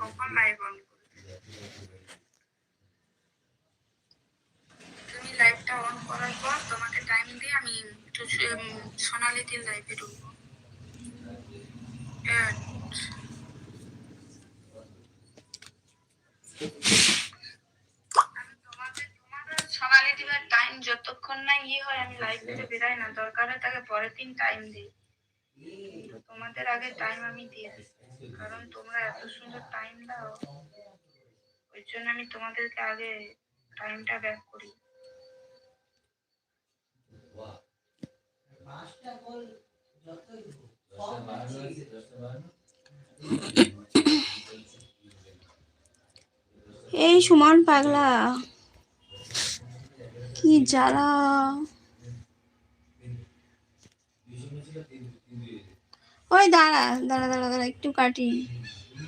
কখন লাইভ সোনালি দিবার টাইম যতক্ষণ না ইয়ে হয়, আমি লাইভ থেকে না। দরকার হয় তাকে পরের দিন টাইম দিই। তোমাদের আগে টাইম আমি দিয়ে দিই। কারণ তোমরা এত সুন্দর ওই জন্য আমি তোমাদেরকে আগে টাইমটা ব্যাক করি। এই সুমন পাগলা, কি জ্বালা। ওই দাঁড়া দাঁড়া দাঁড়া দাঁড়া, একটু কাটি।